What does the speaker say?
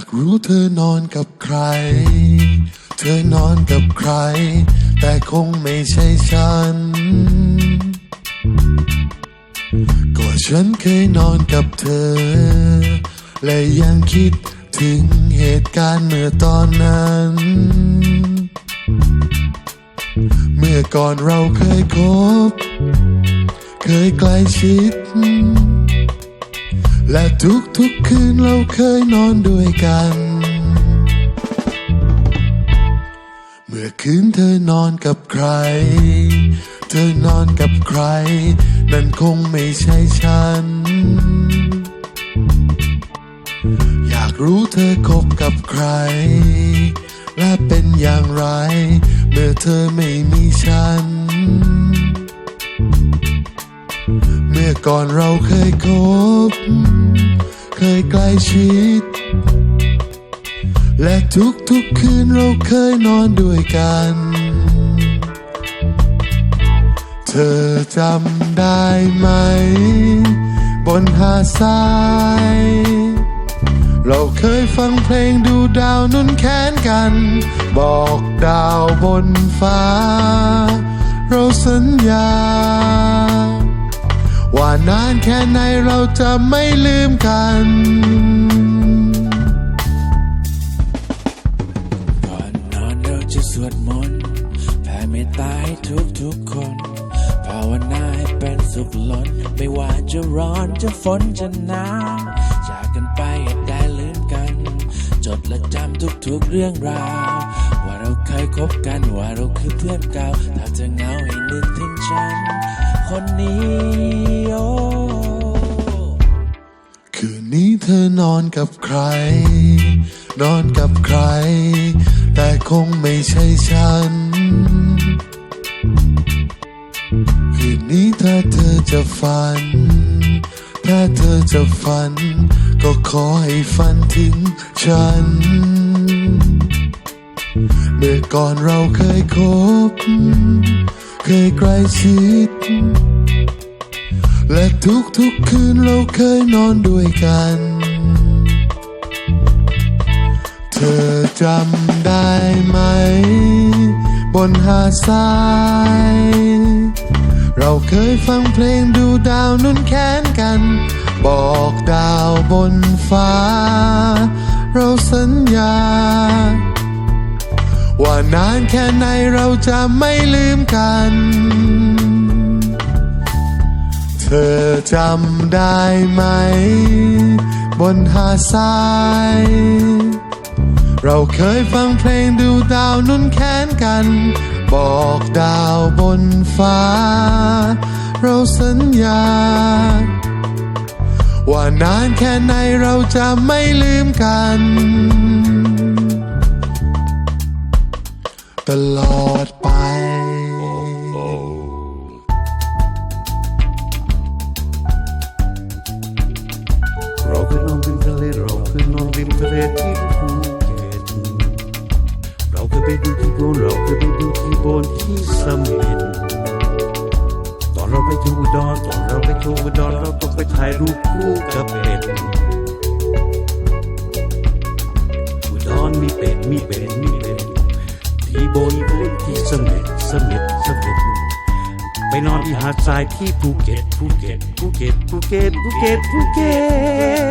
ากรเธอนอนกับใคร แต่คงไม่ใช่ฉัน ก็ฉันเคยนอนกับเธอ และยังคิดถึงเหตุการณ์เมื่อตอนนั้น เมื่อก่อนเราเคยคบ เคยใกล้ชิด และทุกๆคืนเราเคยนอนด้วยกัน เมื่อคืนเธอนอนกับใคร เธอนอนกับใคร นั่นคงไม่ใช่ฉัน อยากรู้เธอคบกับใคร และเป็นอย่างไร เมื่อเธอไม่มีฉัน ก่อนเราเคยคบ เคยใกล้ชิด และทุกๆคืนเราเคยนอนด้วยกัน เธอจำได้ไหม บนหาดทราย เราเคยฟังเพลงดูดาวนุ่นแค้นกัน บอกดาวบนฟ้า เราสัญญาานานแค่ไหนเราจะไม่ลืมกัน ก่อนนอนเราจะสวดมนต์แผ่เมตตาให้ทุกทุกคนภาวนาให้เป็นสุขล้น ไม่ว่าจะร้อนจะฝนจะหนาวจากกันไปให้ได้ลืมกัน จดและจำทุกๆเรื่องราว ว่าเราเคยคบกันว่าเราคือเพื่อนเก่า ถ้าเธอเหงาให้นึกถึงฉัน คนนี้ ธอนอนกับใคร นอนกับใคร แต่คงไม่ใช่ฉัน คืนนี้ถ้าเธอจะฝัน ถ้าเธอจะฝัน ก็ขอให้ฝันถึงฉัน เมื่อก่อนเราเคยคบ เคยใกล้ชิดและทุกๆคืนเราเคยนอนด้วยกัน จำได้ไหม บนหาดทราย เราเคยฟังเพลงดูดาวนุ่นแค้นกัน บอกดาวบนฟ้า เราสัญญา ว่านานแค่ไหนเราจะไม่ลืมกัน เธอจำได้ไหม บนหาดทราย เราเคยฟังเพลงดูดาวนุ่นแค้นกัน บอกดาวบนฟ้า เราสัญญา ว่านานแค่ไหนเราจะไม่ลืมกัน ตลอดไป อุดรเราต้องไปถ่ายรูปคู่กับเป็ดอุดรมีเป็ดมีเป็ดมีเป็ดที่โบนที่สมิดสมิดสม็ดไปนอนที่หาดทรายที่ภูเก็ตภูเก็ตภูเก็ตภูเก็ตภูเก็ตภูเก็ต